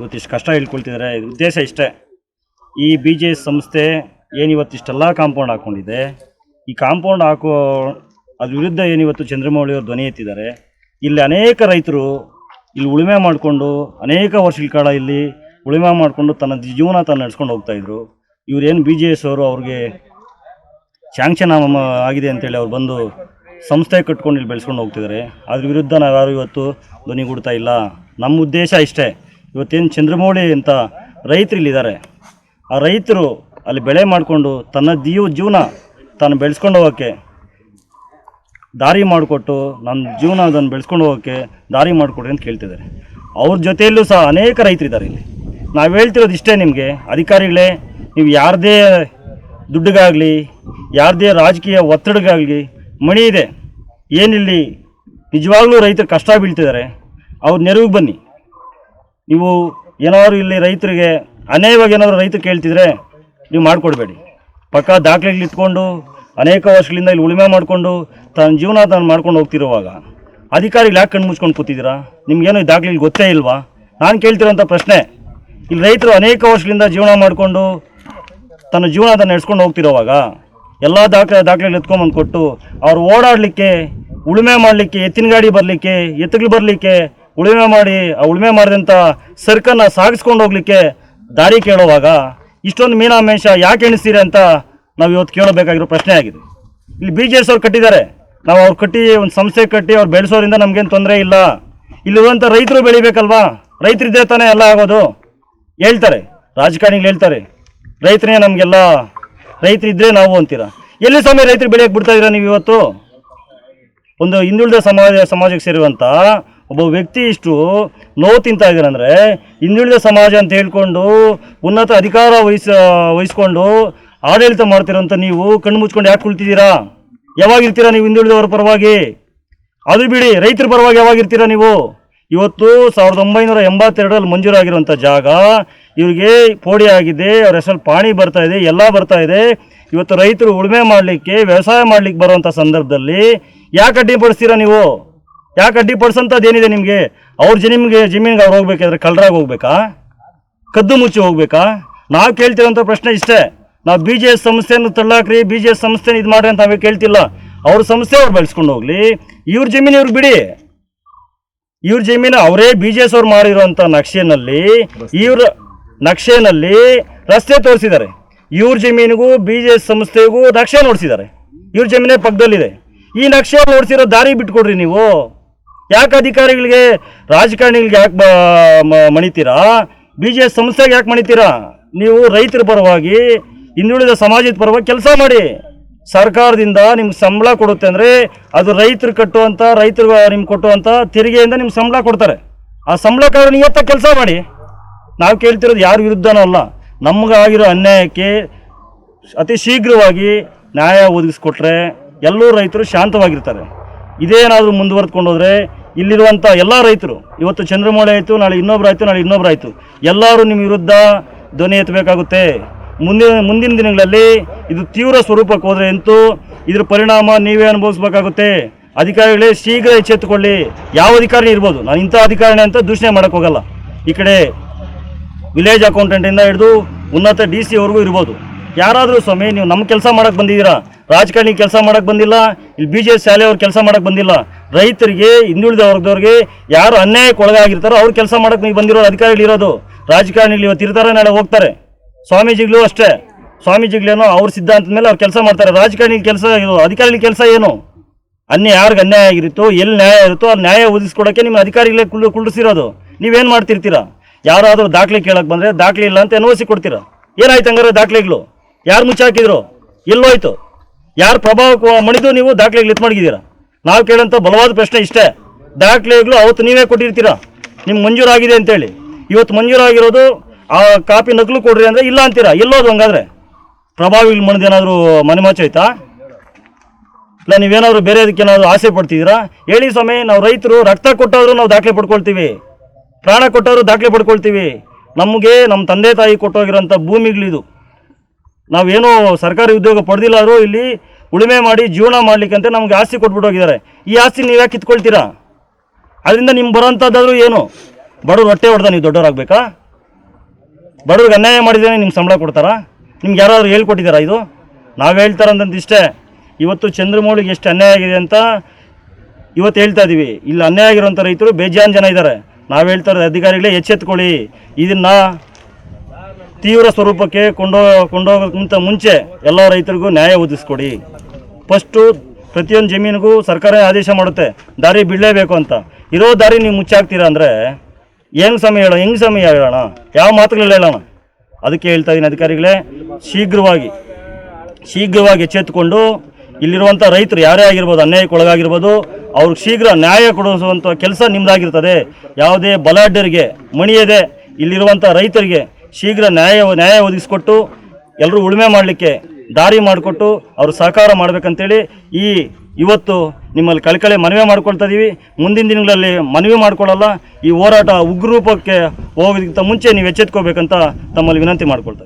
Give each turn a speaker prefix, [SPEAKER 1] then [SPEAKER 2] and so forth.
[SPEAKER 1] ಇವತ್ತಿಷ್ಟು ಕಷ್ಟ ಹೇಳ್ಕೊಳ್ತಿದ್ದಾರೆ ಇದ್ರ ಉದ್ದೇಶ ಇಷ್ಟೇ. ಈ ಬಿ ಜೆ ಎಸ್ ಸಂಸ್ಥೆ ಏನು ಇವತ್ತಿಷ್ಟೆಲ್ಲ ಕಾಂಪೌಂಡ್ ಹಾಕ್ಕೊಂಡಿದೆ ಈ ಕಾಂಪೌಂಡ್ ಹಾಕೋ, ಅದ್ರ ವಿರುದ್ಧ ಏನಿವತ್ತು ಚಂದ್ರಮೌಳಿ ಅವರು ಧ್ವನಿ ಎತ್ತಿದ್ದಾರೆ. ಇಲ್ಲಿ ಅನೇಕ ರೈತರು ಇಲ್ಲಿ ಉಳುಮೆ ಮಾಡಿಕೊಂಡು, ಅನೇಕ ವರ್ಷಗಳ ಕಾಲ ಇಲ್ಲಿ ಉಳುಮೆ ಮಾಡಿಕೊಂಡು ತನ್ನ ಜೀವನ ತಾನು ನಡೆಸ್ಕೊಂಡು ಹೋಗ್ತಾ ಇವರೇನು ಇವ್ರೇನು ಬಿ ಜೆ ಎಸ್ ಅವರು ಅವ್ರಿಗೆ ಶಾಂಕ್ಷನ್ ಆಗಿದೆ ಅಂತೇಳಿ ಅವ್ರು ಬಂದು ಸಂಸ್ಥೆ ಕಟ್ಕೊಂಡು ಇಲ್ಲಿ ಬೆಳೆಸ್ಕೊಂಡು ಹೋಗ್ತಿದ್ದಾರೆ. ಅದ್ರ ವಿರುದ್ಧ ನಾವ್ಯಾರು ಇವತ್ತು ಧ್ವನಿಗೂಡ್ತಾ ಇಲ್ಲ. ನಮ್ಮ ಉದ್ದೇಶ ಇಷ್ಟೇ. ಇವತ್ತೇನು ಚಂದ್ರಮೌಳಿ ಅಂತ ರೈತರು ಇಲ್ಲಿದ್ದಾರೆ ಆ ರೈತರು ಅಲ್ಲಿ ಬೆಳೆ ಮಾಡಿಕೊಂಡು ತನ್ನ ದೀವ ಜೀವನ ತಾನು ಬೆಳೆಸ್ಕೊಂಡು ಹೋಗೋಕ್ಕೆ ದಾರಿ ಮಾಡಿಕೊಟ್ಟು ನನ್ನ ಜೀವನ ಅದನ್ನು ಬೆಳೆಸ್ಕೊಂಡು ಹೋಗೋಕ್ಕೆ ದಾರಿ ಮಾಡಿಕೊಡ್ರಿ ಅಂತ ಕೇಳ್ತಿದ್ದಾರೆ. ಅವ್ರ ಜೊತೆಯಲ್ಲೂ ಸಹ ಅನೇಕ ರೈತರಿದ್ದಾರೆ ಇಲ್ಲಿ. ನಾವು ಹೇಳ್ತಿರೋದು ಇಷ್ಟೇ ನಿಮಗೆ, ಅಧಿಕಾರಿಗಳೇ, ನೀವು ಯಾರದೇ ದುಡ್ಡಿಗಾಗಲಿ, ಯಾರದೇ ರಾಜಕೀಯ ಒತ್ತಡಗಾಗಲಿ, ಮಣಿ ಇದೆ. ಏನಿಲ್ಲಿ ನಿಜವಾಗ್ಲೂ ರೈತರು ಕಷ್ಟ ಬೀಳ್ತಿದ್ದಾರೆ. ಅವ್ರ ನೆರವಿಗೆ ಬನ್ನಿ. ನೀವು ಏನಾದ್ರು ಇಲ್ಲಿ ರೈತರಿಗೆ ಅನೇಕವಾಗಿ ಏನಾದ್ರು ರೈತರು ಕೇಳ್ತಿದ್ರೆ ನೀವು ಮಾಡಿಕೊಡ್ಬೇಡಿ. ಪಕ್ಕ ದಾಖಲೆಗಳು ಇಟ್ಕೊಂಡು, ಅನೇಕ ವರ್ಷಗಳಿಂದ ಇಲ್ಲಿ ಉಳುಮೆ ಮಾಡಿಕೊಂಡು, ತನ್ನ ಜೀವನ ತಾನು ಮಾಡ್ಕೊಂಡು ಹೋಗ್ತಿರುವಾಗ ಅಧಿಕಾರಿಗಳು ಯಾಕೆ ಕಣ್ಣು ಮುಚ್ಕೊಂಡು ಕೂತಿದ್ದೀರಾ? ನಿಮ್ಗೇನು ಈ ದಾಖಲೆಗಳು ಗೊತ್ತೇ ಇಲ್ವಾ? ನಾನು ಕೇಳ್ತಿರೋಂಥ ಪ್ರಶ್ನೆ, ಇಲ್ಲಿ ರೈತರು ಅನೇಕ ವರ್ಷಗಳಿಂದ ಜೀವನ ಮಾಡಿಕೊಂಡು, ತನ್ನ ಜೀವನ ಅದನ್ನು ನಡೆಸ್ಕೊಂಡು ಹೋಗ್ತಿರೋವಾಗ ಎಲ್ಲ ದಾಖಲೆ, ದಾಖಲೆಗಳು ಎತ್ಕೊಂಬಂದು ಕೊಟ್ಟು ಅವ್ರು ಓಡಾಡಲಿಕ್ಕೆ, ಉಳುಮೆ ಮಾಡಲಿಕ್ಕೆ, ಎತ್ತಿನ ಗಾಡಿ ಬರಲಿಕ್ಕೆ, ಎತ್ತುಗಳು ಬರಲಿಕ್ಕೆ ಉಳುಮೆ ಮಾಡಿ, ಆ ಉಳುಮೆ ಮಾಡಿದಂಥ ಸರ್ಕನ್ನು ಸಾಗಿಸ್ಕೊಂಡು ಹೋಗ್ಲಿಕ್ಕೆ ದಾರಿ ಕೇಳುವಾಗ ಇಷ್ಟೊಂದು ಮೀನಾಮೇಷ ಯಾಕೆ ಎಣಿಸ್ತೀರಿ ಅಂತ ನಾವು ಇವತ್ತು ಕೇಳಬೇಕಾಗಿರೋ ಪ್ರಶ್ನೆ ಆಗಿದೆ. ಇಲ್ಲಿ ಬಿ ಜೆ ಎಸ್ ಅವ್ರು ಕಟ್ಟಿದ್ದಾರೆ. ನಾವು ಅವ್ರು ಕಟ್ಟಿ ಒಂದು ಸಂಸ್ಥೆ ಕಟ್ಟಿ ಅವ್ರು ಬೆಳೆಸೋರಿಂದ ನಮಗೇನು ತೊಂದರೆ ಇಲ್ಲ. ಇಲ್ಲಿರುವಂಥ ರೈತರು ಬೆಳಿಬೇಕಲ್ವಾ? ರೈತರಿದ್ದೇ ತಾನೇ ಎಲ್ಲ ಆಗೋದು. ಹೇಳ್ತಾರೆ. ರಾಜಕಾರಣಿಗಳು ಹೇಳ್ತಾರೆ. ರೈತರೇ ನಮಗೆಲ್ಲ ರೈತರಿದ್ದರೆ ನಾವು ಅಂತೀರ? ಎಲ್ಲಿ ಸಮಯ ರೈತರು ಬೆಳೆಯೋಕ್ಕೆ ಬಿಡ್ತಾ ಇದ್ದೀರಾ ನೀವು ಇವತ್ತು? ಒಂದು ಹಿಂದುಳಿದ ಸಮಾಜ, ಸಮಾಜಕ್ಕೆ ಸೇರುವಂಥ ಒಬ್ಬ ವ್ಯಕ್ತಿ ಇಷ್ಟು ನೋವು ತಿಂತ ಇದ್ದಾರೆ ಅಂದರೆ ಹಿಂದುಳಿದ ಸಮಾಜ ಅಂತ ಹೇಳ್ಕೊಂಡು ಉನ್ನತ ಅಧಿಕಾರ ವಹಿಸ, ವಹಿಸ್ಕೊಂಡು ಆಡಳಿತ ಮಾಡ್ತಿರೋಂಥ ನೀವು ಕಣ್ಣು ಮುಚ್ಕೊಂಡು ಯಾಕೆ ಕುಳಿತಿದ್ದೀರಾ? ಯಾವಾಗಿರ್ತೀರಾ ನೀವು ಹಿಂದುಳಿದವರ ಪರವಾಗಿ? ಅದು ಬಿಡಿ, ರೈತರ ಪರವಾಗಿ ಯಾವಾಗಿರ್ತೀರಾ ನೀವು? ಇವತ್ತು ಸಾವಿರದ ಒಂಬೈನೂರ ಎಂಬತ್ತೆರಡರಲ್ಲಿ ಮಂಜೂರಾಗಿರುವಂಥ ಜಾಗ, ಇವರಿಗೆ ಪೋಡಿ ಆಗಿದೆ, ಅವ್ರ ಹೆಸರಲ್ಲಿ ಪಾಣಿ ಬರ್ತಾ ಇದೆ, ಎಲ್ಲ ಬರ್ತಾ ಇದೆ. ಇವತ್ತು ರೈತರು ಉಳುಮೆ ಮಾಡಲಿಕ್ಕೆ, ವ್ಯವಸಾಯ ಮಾಡಲಿಕ್ಕೆ ಬರುವಂಥ ಸಂದರ್ಭದಲ್ಲಿ ಯಾಕೆ ಅಡ್ಡಿಪಡಿಸ್ತೀರಾ ನೀವು? ಯಾಕೆ ಅಡ್ಡಿಪಡಿಸೋಂಥದ್ದು ಏನಿದೆ ನಿಮಗೆ? ಅವ್ರ ಜಮೀನಿಗೆ ಜಮೀನಿಗೆ ಅವ್ರು ಹೋಗ್ಬೇಕಾದ್ರೆ ಕಳ್ಳರಾಗಿ ಹೋಗ್ಬೇಕಾ? ಕದ್ದು ಮುಚ್ಚಿ ಹೋಗ್ಬೇಕಾ? ನಾವು ಕೇಳ್ತಿರೋಂಥ ಪ್ರಶ್ನೆ ಇಷ್ಟೇ. ನಾವು ಬಿ ಜೆ ಎಸ್ ಸಂಸ್ಥೆಯನ್ನು ತಳ್ಳಾಕ್ರಿ ಬಿ ಜೆ ಎಸ್ ಸಂಸ್ಥೆನ ಇದು ಮಾಡ್ರಿ ಅಂತ ನಾವೇ ಕೇಳ್ತಿಲ್ಲ. ಅವ್ರ ಸಂಸ್ಥೆ ಅವ್ರು ಬೆಳೆಸ್ಕೊಂಡು ಹೋಗ್ಲಿ. ಇವ್ರ ಜಮೀನು ಇವ್ರು ಬಿಡಿ. ಇವ್ರ ಜಮೀನು ಅವರೇ ಬಿ ಜೆ ಎಸ್ ಅವ್ರು ಮಾಡಿರುವಂಥ ನಕ್ಷೆನಲ್ಲಿ ಇವ್ರ ನಕ್ಷೆನಲ್ಲಿ ರಸ್ತೆ ತೋರಿಸಿದ್ದಾರೆ. ಇವ್ರ ಜಮೀನಿಗೂ ಬಿ ಜೆ ಎಸ್ ಸಂಸ್ಥೆಗೂ ನಕ್ಷೆ ನೋಡಿಸಿದ್ದಾರೆ. ಇವ್ರ ಜಮೀನೇ ಪಕ್ಕದಲ್ಲಿದೆ. ಈ ನಕ್ಷೆ ನೋಡಿಸಿರೋ ದಾರಿ ಬಿಟ್ಕೊಡ್ರಿ ನೀವು. ಯಾಕೆ ಅಧಿಕಾರಿಗಳಿಗೆ, ರಾಜಕಾರಣಿಗಳಿಗೆ ಯಾಕೆ ಮಣಿತೀರಾ? ಬಿ ಜೆ ಎಸ್ ಸಂಸ್ಥೆಗೆ ಯಾಕೆ ಮಣಿತೀರಾ? ನೀವು ರೈತರ ಪರವಾಗಿ, ಹಿಂದುಳಿದ ಸಮಾಜದ ಪರವಾಗಿ ಕೆಲಸ ಮಾಡಿ. ಸರ್ಕಾರದಿಂದ ನಿಮ್ಗೆ ಸಂಬಳ ಕೊಡುತ್ತೆ ಅಂದರೆ ಅದು ರೈತರು ಕಟ್ಟುವಂಥ ರೈತರು ನಿಮ್ಗೆ ಕೊಟ್ಟುವಂಥ ತೆರಿಗೆಯಿಂದ ನಿಮ್ಗೆ ಸಂಬಳ ಕೊಡ್ತಾರೆ. ಆ ಸಂಬಳಕ್ಕಾದ್ರೆ ನಿಯತ್ತ ಕೆಲಸ ಮಾಡಿ. ನಾವು ಕೇಳ್ತಿರೋದು ಯಾರ ವಿರುದ್ಧನೂ ಅಲ್ಲ. ನಮಗಾಗಿರೋ ಅನ್ಯಾಯಕ್ಕೆ ಅತಿ ಶೀಘ್ರವಾಗಿ ನ್ಯಾಯ ಒದಗಿಸ್ಕೊಟ್ರೆ ಎಲ್ಲರೂ ರೈತರು ಶಾಂತವಾಗಿರ್ತಾರೆ. ಇದೇನಾದರೂ ಮುಂದುವರೆದ್ಕೊಂಡು ಹೋದರೆ ಇಲ್ಲಿರುವಂಥ ಎಲ್ಲ ರೈತರು, ಇವತ್ತು ಚಂದ್ರಮೌಳಿ ಆಯಿತು, ನಾಳೆ ಇನ್ನೊಬ್ರು ಆಯಿತು, ನಾಳೆ ಇನ್ನೊಬ್ರು ಆಯಿತು, ಎಲ್ಲರೂ ನಿಮ್ಮ ವಿರುದ್ಧ ಧ್ವನಿ ಎತ್ತಬೇಕಾಗುತ್ತೆ. ಮುಂದಿನ ಮುಂದಿನ ದಿನಗಳಲ್ಲಿ ಇದು ತೀವ್ರ ಸ್ವರೂಪಕ್ಕೆ ಹೋದರೆ ಅಂತೂ ಇದ್ರ ಪರಿಣಾಮ ನೀವೇ ಅನುಭವಿಸ್ಬೇಕಾಗುತ್ತೆ. ಅಧಿಕಾರಿಗಳೇ ಶೀಘ್ರ ಎಚ್ಚೆತ್ತುಕೊಳ್ಳಿ. ಯಾವ ಅಧಿಕಾರಿ ಇರ್ಬೋದು. ನಾನು ಇಂಥ ಅಧಿಕಾರಿನೇ ಅಂತ ದೂಷಣೆ ಮಾಡೋಕ್ಕೆ ಹೋಗಲ್ಲ. ಈ ಕಡೆ ವಿಲೇಜ್ ಅಕೌಂಟೆಂಟಿಂದ ಹಿಡಿದು ಉನ್ನತ ಡಿ ಸಿ ಅವ್ರಿಗೂ ಇರ್ಬೋದು. ಯಾರಾದರೂ ಸ್ವಾಮಿ, ನೀವು ನಮ್ಮ ಕೆಲಸ ಮಾಡೋಕ್ಕೆ ಬಂದಿದ್ದೀರಾ? ರಾಜಕಾರಣಿ ಕೆಲಸ ಮಾಡೋಕ್ಕೆ ಬಂದಿಲ್ಲ. ಇಲ್ಲಿ ಬಿ ಜೆ ಶಾಲೆಯವ್ರು ಕೆಲಸ ಮಾಡೋಕ್ಕೆ ಬಂದಿಲ್ಲ. ರೈತರಿಗೆ, ಹಿಂದುಳಿದ ವರ್ಗದವ್ರಿಗೆ ಯಾರು ಅನ್ಯಾಯಕ್ಕೆ ಒಳಗಾಗಿರ್ತಾರೋ ಅವ್ರು ಕೆಲಸ ಮಾಡಕ್ಕೆ ನೀವು ಬಂದಿರೋ ಅಧಿಕಾರಿಗಳು ಇರೋದು. ರಾಜಕಾರಣಿಗಳು ಇವತ್ತು ಇರ್ತಾರೆ, ನಾಳೆ ಹೋಗ್ತಾರೆ. ಸ್ವಾಮೀಜಿಗಳು ಅಷ್ಟೇ. ಸ್ವಾಮೀಜಿಗಳೇನೋ ಅವ್ರ ಸಿದ್ಧಾಂತದ ಮೇಲೆ ಅವ್ರು ಕೆಲಸ ಮಾಡ್ತಾರೆ. ರಾಜಕಾರಣಿ ಕೆಲಸ ಅಧಿಕಾರಿಗಳ ಕೆಲಸ ಏನು? ಅನ್ಯಾಯ ಯಾರಿಗೆ ಅನ್ಯಾಯ ಆಗಿರುತ್ತೋ, ಎಲ್ಲಿ ನ್ಯಾಯ ಇರುತ್ತೋ ಅಲ್ಲಿ ನ್ಯಾಯ ಒದಗಿಸ್ಕೊಡೋಕ್ಕೆ ನಿಮ್ಮ ಅಧಿಕಾರಿಗಳೇ ಕುಳ್ಳು ಕುಳ್ಳಿಸಿರೋದು. ನೀವೇನು ಮಾಡ್ತಿರ್ತೀರಾ? ಯಾರಾದರೂ ದಾಖಲೆ ಕೇಳಕ್ಕೆ ಬಂದರೆ ದಾಖಲೆ ಇಲ್ಲ ಅಂತ ನೋಸಿ ಕೊಡ್ತೀರಾ? ಏನಾಯ್ತು ಹಂಗಾರೆ ದಾಖಲೆಗಳು? ಯಾರು ಮುಚ್ಚಾಕಿದ್ರು? ಎಲ್ಲೋಯ್ತು. ಯಾರು ಪ್ರಭಾವಕ್ಕೆ ಮಣಿದು ನೀವು ದಾಖಲೆಗಳು ಎತ್ ಮಡಗಿದ್ದೀರಾ ನಾವು ಕೇಳೋಂಥ ಬಲವಾದ ಪ್ರಶ್ನೆ ಇಷ್ಟೇ. ದಾಖಲೆಗಳು ಅವತ್ತು ನೀವೇ ಕೊಟ್ಟಿರ್ತೀರಾ? ನಿಮ್ಗೆ ಮಂಜೂರಾಗಿದೆ ಅಂತೇಳಿ. ಇವತ್ತು ಮಂಜೂರಾಗಿರೋದು ಆ ಕಾಪಿ ನಕಲು ಕೊಡ್ರಿ ಅಂದರೆ ಇಲ್ಲ ಅಂತೀರಾ? ಎಲ್ಲೋದು ಹಂಗಾದ್ರೆ? ಪ್ರಭಾವಿಗಳು ಏನಾದರೂ ಮನೆ ಆಯ್ತಾ? ಇಲ್ಲ, ನೀವೇನಾದ್ರು ಬೇರೆ ಅದಕ್ಕೇನಾದ್ರು ಆಸೆ ಪಡ್ತಿದ್ದೀರಾ? ಹೇಳಿ ಸ್ವಾಮಿ, ನಾವು ರೈತರು ರಕ್ತ ಕೊಟ್ಟಾದರೂ ನಾವು ದಾಖಲೆ ಪಡ್ಕೊಳ್ತೀವಿ. ಪ್ರಾಣ ಕೊಟ್ಟವರು ದಾಖಲೆ ಪಡ್ಕೊಳ್ತೀವಿ. ನಮಗೆ ನಮ್ಮ ತಂದೆ ತಾಯಿ ಕೊಟ್ಟೋಗಿರೋಂಥ ಭೂಮಿಗಳಿದು. ನಾವೇನೋ ಸರ್ಕಾರಿ ಉದ್ಯೋಗ ಪಡೆದಿಲ್ಲಾದರೂ ಇಲ್ಲಿ ಉಳುಮೆ ಮಾಡಿ ಜೀವನ ಅಂತ ನಮ್ಗೆ ಆಸ್ತಿ ಕೊಟ್ಬಿಟ್ಟು ಹೋಗಿದ್ದಾರೆ. ಈ ಆಸ್ತಿ ನೀವು ಯಾಕೆ ಕಿತ್ಕೊಳ್ತೀರಾ? ಅದರಿಂದ ನಿಮ್ಗೆ ಬರೋಂಥದ್ದಾದರೂ ಏನು? ಬಡವ್ರು ಹೊಟ್ಟೆ ಹೊಡೆದ ನೀವು ದೊಡ್ಡವರಾಗಬೇಕಾ? ಬಡವ್ರಿಗೆ ಅನ್ಯಾಯ ಮಾಡಿದ್ರೆ ನಿಮ್ಗೆ ಸಂಬಳ ಕೊಡ್ತಾರಾ? ನಿಮ್ಗೆ ಯಾರಾದ್ರು ಹೇಳ್ಕೊಟ್ಟಿದ್ದಾರಾ ಇದು? ನಾವು ಹೇಳ್ತಾರಂತಂದು ಇಷ್ಟೇ. ಇವತ್ತು ಚಂದ್ರಮೌಳಿಗೆ ಎಷ್ಟು ಅನ್ಯಾಯ ಆಗಿದೆ ಅಂತ ಇವತ್ತು ಹೇಳ್ತಾ ಇದ್ದೀವಿ ಇಲ್ಲಿ, ಅನ್ಯಾಯ ಆಗಿರುವಂಥ ರೈತರು ಬೇಜಾನ್ ಜನ ಇದ್ದಾರೆ. ನಾವು ಹೇಳ್ತಾ ಇರೋ ಅಧಿಕಾರಿಗಳೇ ಎಚ್ಚೆತ್ಕೊಳ್ಳಿ. ಇದನ್ನು ತೀವ್ರ ಸ್ವರೂಪಕ್ಕೆ ಕೊಂಡೋ, ಕೊಂಡೋಗೋಕ್ಕಿಂತ ಮುಂಚೆ ಎಲ್ಲ ರೈತರಿಗೂ ನ್ಯಾಯ ಒದಗಿಸ್ಕೊಡಿ. ಫಸ್ಟು ಪ್ರತಿಯೊಂದು ಜಮೀನಿಗೂ ಸರ್ಕಾರ ಆದೇಶ ಮಾಡುತ್ತೆ, ದಾರಿ ಬಿಡಲೇಬೇಕು ಅಂತ. ಇರೋ ದಾರಿ ನೀವು ಮುಚ್ಚಾಕ್ತೀರಾ ಅಂದರೆ ಏನು ಸಮಯ ಹೇಳೋ ಹೆಂಗೆ ಸಮಯ ಹೇಳೋಣ? ಯಾವ ಮಾತುಗಳು ಹೇಳೋಣ? ಅದಕ್ಕೆ ಹೇಳ್ತಾ ಇದ್ದೀನಿ ಅಧಿಕಾರಿಗಳೇ, ಶೀಘ್ರವಾಗಿ ಶೀಘ್ರವಾಗಿ ಎಚ್ಚೆತ್ತುಕೊಂಡು ಇಲ್ಲಿರುವಂಥ ರೈತರು ಯಾರೇ ಆಗಿರ್ಬೋದು, ಅನ್ಯಾಯಕ್ಕೆ ಒಳಗಾಗಿರ್ಬೋದು, ಅವ್ರಿಗೆ ಶೀಘ್ರ ನ್ಯಾಯ ಕೊಡಿಸುವಂಥ ಕೆಲಸ ನಿಮ್ಮದಾಗಿರ್ತದೆ ಯಾವುದೇ ಬಲಾಢ್ಯರಿಗೆ ಮಣಿಯದೆ ಇಲ್ಲಿರುವಂಥ ರೈತರಿಗೆ ಶೀಘ್ರ ನ್ಯಾಯ ನ್ಯಾಯ ಒದಗಿಸ್ಕೊಟ್ಟು ಎಲ್ಲರೂ ಉಳುಮೆ ಮಾಡಲಿಕ್ಕೆ ದಾರಿ ಮಾಡಿಕೊಟ್ಟು ಅವರು ಸಹಕಾರ ಮಾಡಬೇಕಂತೇಳಿ ಈ ಇವತ್ತು ನಿಮ್ಮಲ್ಲಿ ಕಳಕಳಿ ಮನವಿ ಮಾಡ್ಕೊಳ್ತಾ ಇದ್ದೀವಿ ಮುಂದಿನ ದಿನಗಳಲ್ಲಿ ಮನವಿ ಮಾಡ್ಕೊಳ್ಳಲ್ಲ, ಈ ಹೋರಾಟ ಉಗ್ರರೂಪಕ್ಕೆ ಹೋಗೋದಕ್ಕಿಂತ ಮುಂಚೆ ನೀವು ಎಚ್ಚೆತ್ಕೋಬೇಕಂತ ತಮ್ಮಲ್ಲಿ ವಿನಂತಿ ಮಾಡ್ಕೊಳ್ತಾ